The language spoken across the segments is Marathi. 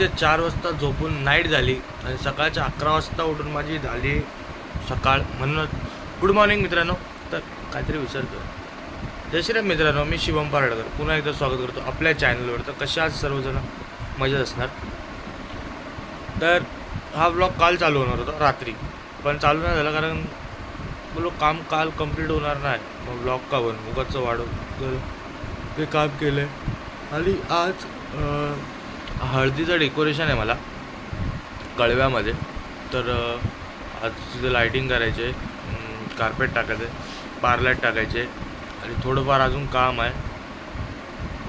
रात्रीचे चार वाजता झोपून नाईट झाली आणि सकाळच्या अकरा वाजता उठून माझी झाली सकाळ. म्हणूनच गुड मॉर्निंग मित्रांनो. तर काहीतरी विसरतो जय श्रीराम मित्रांनो मी शिवम पारडकर. पुन्हा एकदा स्वागत करतो आपल्या चॅनलवर तर कशा आज सर्वजण? मजेत असणार? तर हा ब्लॉग काल चालू होणार होता रात्री. पण चालू नाही झाला कारण बोलो काम काल कंप्लीट होणार नाही. मग ब्लॉग का बन उगाचं वाढव ते काम केलं आणि आज हळदीचं डेकोरेशन आहे मला. कळव्यामध्ये. तर आज तिथे लायटिंग करायचे. कार्पेट टाकायचे. पारलाईट टाकायचे. आणि थोडंफार अजून काम आहे.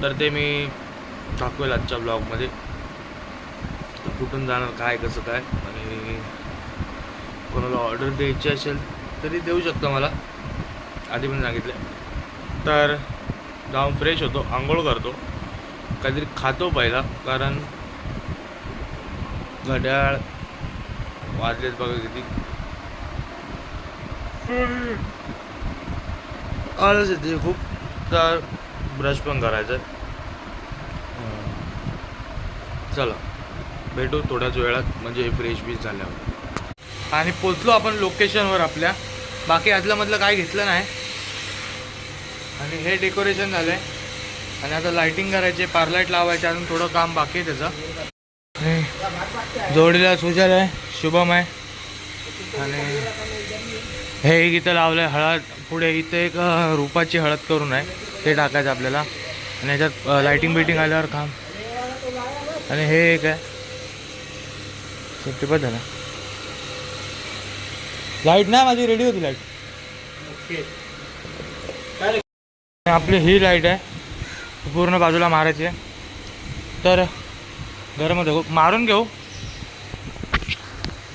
तर ते मी दाखवेल आजच्या ब्लॉगमध्ये तर कुठून जाणार काय कसं काय? आणि कोणाला ऑर्डर द्यायची असेल तरी देऊ शकता मला. आधी पण सांगितलं. तर जाऊन फ्रेश होतो. आंघोळ करतो. काहीतरी खातो पहिला कारण घड्याळ वाजलेत बघा किती. आळस येते खूप. तर ब्रश पण करायचं आहे चला भेटू थोड्याच वेळात म्हणजे फ्रेश बीच झाल्यावर. आणि पोचलो आपण लोकेशनवर आपल्या. बाकी आदल्यामधलं काय घेतलं नाही. आणि हे डेकोरेशन झालं आहे आणि आता लाइटिंग करायचे पारलाईट लावायचे अजून थोडं काम बाकी आहे त्याचं. आणि जोडीला सुजल आहे शुभम आहे. आणि हे एक इथं लावलं आहे हळद. पुढे इथे एक रुपाची हळद करून आहे. ते टाकायचं आपल्याला. आणि ह्याच्यात लाइटिंग बिटिंग आल्यावर काम. आणि हे एक आहे. सेफ्टी पण झाला लाइट नाही माझी रेडी होती लाइट आपली ही लाइट आहे. पूर्ण बाजूला मारायची आहे. तर घरामध्ये होतं मारून घेऊ.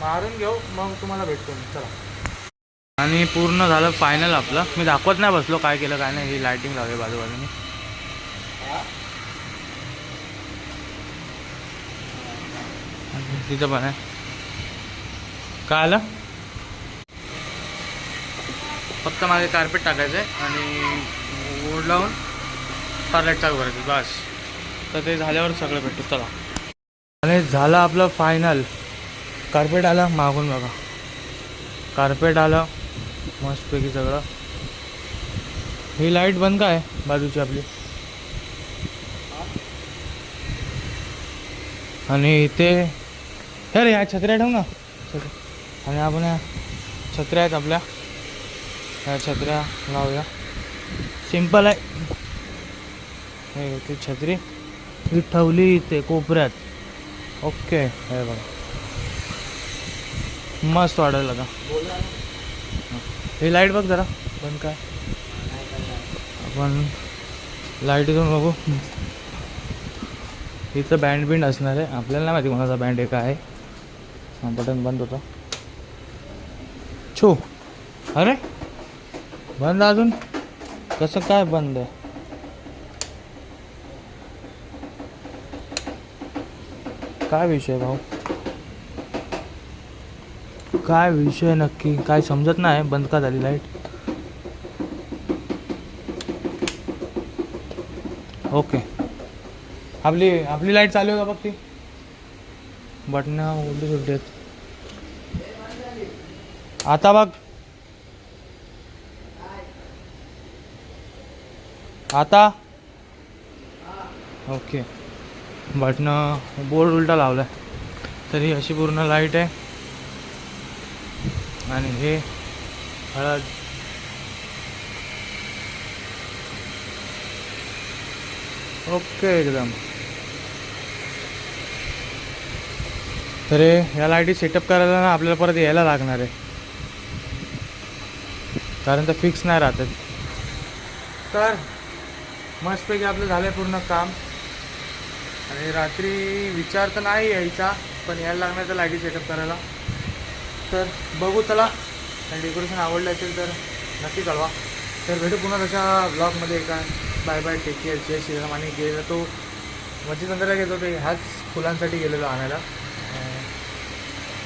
मारून घेऊ मग तुम्हाला भेटतो मी. चला. आणि पूर्ण झालं फायनल आपलं. मी दाखवत नाही बसलो काय केलं काय नाही. ही लायटिंग लावली बाजूबाजूने. तिथं पण आहे. काय आलं? फक्त मागे कार्पेट टाकायचं आहे आणि ओढ लावून पार्लेट चालू करायचं बस. तर ते झाल्यावर सगळं भेटतं चला. आणि झालं आपलं फायनल कार्पेट आलं मागून बघा. कार्पेट आलं मस्तपैकी सगळं. ही लाइट बंद काय? बाजूची आपली. आणि इथे हे रे छत्र्या ठेव ना. आणि आपण या छत्र्या आहेत आपल्या. ह्या छत्र्या लावूया. सिंपल आहे. हे होती छत्री. ही ठेवली इथे कोपऱ्यात. ओके हे बघा. मस्त वाढायला का? ही लाइट बघ जरा. पण काय आपण लाइट इथून बघू. इथं बँड बिंड असणार आहे. आपल्याला नाही माहिती कोणाचा बँड आहे काय हा बटन बंद होतं. छो. अरे! बंद अजून? कसं काय बंद आहे? काय विषय भाऊ? काय विषय नक्की? काय समजत नाही बंद का झाली लाइट ओके आपली आपली लाइट चालू आहे का बघ ती? बटन उलटी सुलटी आहेत आता बघ. आता? ओके बटनं बोर्ड उलटा लावला आहे. तर ही अशी पूर्ण लाइट आहे. आणि हे हळद. ओके एकदम. तर हे या लाईटी सेटअप करायला ना आपल्याला परत यायला लागणार आहे. कारण तर फिक्स नाही राहत. तर मस्तपैकी आपलं झालं पूर्ण काम. आणि रात्री विचार तर नाही यायचा पण यायला लागणार तर लाईटी चेकअप करायला. तर बघू चला आणि डेकोरेशन आवडलं असेल तर नक्की कळवा. तर भेटू पुन्हा तशा ब्लॉगमध्ये एका बाय बाय टेक केअर जय श्रीराम. आणि गेलेलो तो मच्छीतंत्राला गेलो ते ह्याच फुलांसाठी गेलेलो आणायला.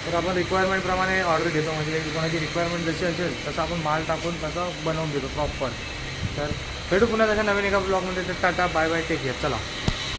तर आपण रिक्वायरमेंटप्रमाणे ऑर्डर घेतो. म्हणजे कोणाची रिक्वायरमेंट जशी असेल तसं आपण माल टाकून तसं बनवून घेतो प्रॉपर तर भेटू पुन्हा तशा नवीन एका ब्लॉगमध्ये तर tata bye bye take care चला.